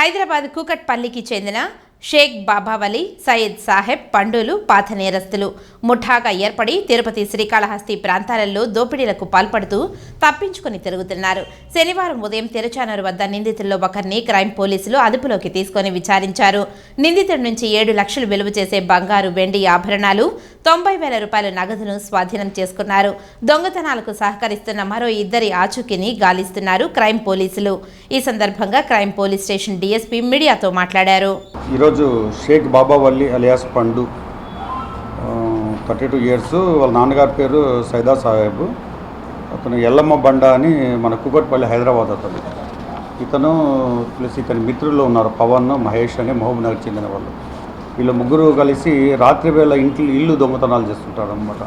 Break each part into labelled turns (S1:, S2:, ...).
S1: హైదరాబాద్ కూకట్పల్లికి చెందిన షేక్ బాబావలి సయ్యద్ సాహెబ్ పండులు పాత నేరస్తులు. ముఠాగా ఏర్పడి తిరుపతి శ్రీకాళహస్తి ప్రాంతాలలో దోపిడీలకు పాల్పడుతూ తప్పించుకుని తిరుగుతున్నారు. శనివారం ఉదయం తిరుచానూరు వద్ద నిందితుల్లో ఒకరిని క్రైమ్ పోలీసులు అదుపులోకి తీసుకొని విచారించారు. నిందితుడి నుంచి ఏడు లక్షలు విలువ చేసే బంగారు వెండి ఆభరణాలు తొంభై వేల రూపాయల నగదును స్వాధీనం చేసుకున్నారు. దొంగతనాలకు సహకరిస్తున్న మరో ఇద్దరి ఆచూకీని గాలిస్తున్నారు క్రైమ్ పోలీసులు. ఈ సందర్భంగా క్రైమ్ పోలీస్ స్టేషన్ డీఎస్పీ మీడియాతో మాట్లాడారు.
S2: ఈరోజు Shaik Babavalli alias Pandu thirty two years వాళ్ళ నాన్నగారి పేరు సైదా సాహెబ్. అతను ఎల్లమ్మ బండ అని మన కుకట్పల్లి హైదరాబాద్ అతను. ఇతను ప్లస్ ఇతని మిత్రులు ఉన్నారు పవన్ మహేష్ అని మహబూబ్ నగర్ చెందిన వాళ్ళు. వీళ్ళ ముగ్గురు కలిసి రాత్రి వేళ ఇంట్లో ఇల్లు దొంగతనాలు చేస్తుంటారు అనమాట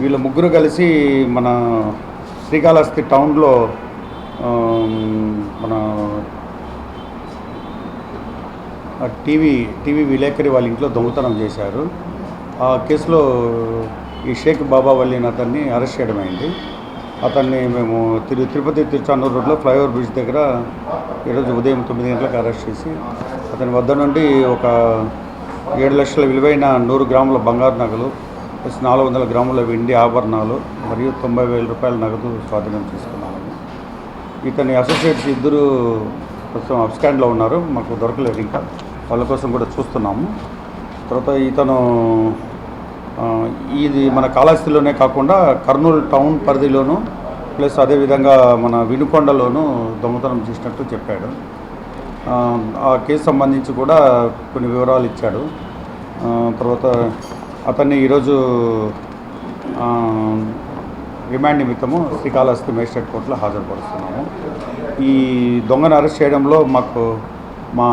S2: వీళ్ళ ముగ్గురు కలిసి మన శ్రీకాళహస్తి టౌన్లో మన టీవీ టీవీ విలేకరి వాళ్ళ ఇంట్లో దొంగతనం చేశారు. ఆ కేసులో ఈ షేక్ బాబా వల్లిని అతన్ని అరెస్ట్ చేయడం అయింది. అతన్ని మేము తిరు తిరుపతి తిరుచానూరు రోడ్లో ఫ్లైఓవర్ బ్రిడ్జ్ దగ్గర ఈరోజు ఉదయం తొమ్మిది గంటలకు అరెస్ట్ చేసి అతని వద్ద నుండి ఒక ఏడు లక్షల విలువైన నూరు గ్రాముల బంగారు నగలు ప్లస్ నాలుగు వందల గ్రాముల వెండి ఆభరణాలు మరియు తొంభై వేల రూపాయల నగదు స్వాధీనం చేసుకున్నాము. ఇతని అసోసియేట్స్ ఇద్దరు ప్రస్తుతం అబ్స్కాండ్లో ఉన్నారు మాకు దొరకలేదు ఇంకా. వాళ్ళ కోసం కూడా చూస్తున్నాము. తర్వాత ఇతను ఇది మన కాళహస్తిలోనే కాకుండా కర్నూలు టౌన్ పరిధిలోను ప్లస్ అదేవిధంగా మన వినుకొండలోను దొంగతనం చేసినట్టు చెప్పాడు. ఆ, కేసు సంబంధించి కూడా కొన్ని వివరాలు ఇచ్చాడు. తర్వాత అతన్ని ఈరోజు రిమాండ్ నిమిత్తము శ్రీకాళహస్తి మేజిస్ట్రేట్ కోర్టులో హాజరుపరుస్తున్నాము. ఈ దొంగను అరెస్ట్ చేయడంలో మాకు మా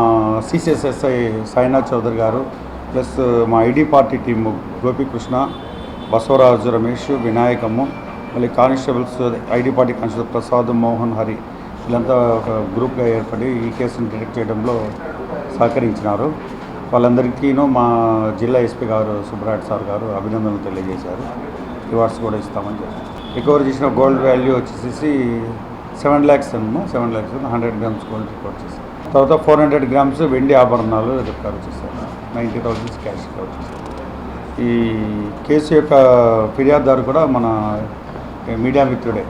S2: సిసిఎస్ఎస్ఐ సాయినాథ్ చౌదరి గారు ప్లస్ మా ID party team Gopikrishna Basavaraju Ramesh వినాయకము మళ్ళీ constables ID party constable Prasad Mohan Hari వీళ్ళంతా ఒక గ్రూప్గా ఏర్పడి ఈ కేసును డిటెక్ట్ చేయడంలో సహకరించినారు. వాళ్ళందరికీను మా జిల్లా ఎస్పీ గారు సుబ్రాట్ సార్ గారు అభినందనలు తెలియజేశారు. రివార్డ్స్ కూడా ఇస్తామని చెప్పారు. రికవర్ చేసిన గోల్డ్ వాల్యూ వచ్చేసి సెవెన్ ల్యాక్స్ అన్నమా seven lakhs hundred grams gold recover చేశారు. తర్వాత ఫోర్ హండ్రెడ్ గ్రామ్స్ వెండి ఆభరణాలు రికవర్ చేశారు. నైంటీ థౌసండ్స్ క్యాష్ రికవర్ చేశారు. ఈ కేసు యొక్క ఫిర్యాదుదారు కూడా మన మీడియా మిత్రుడే.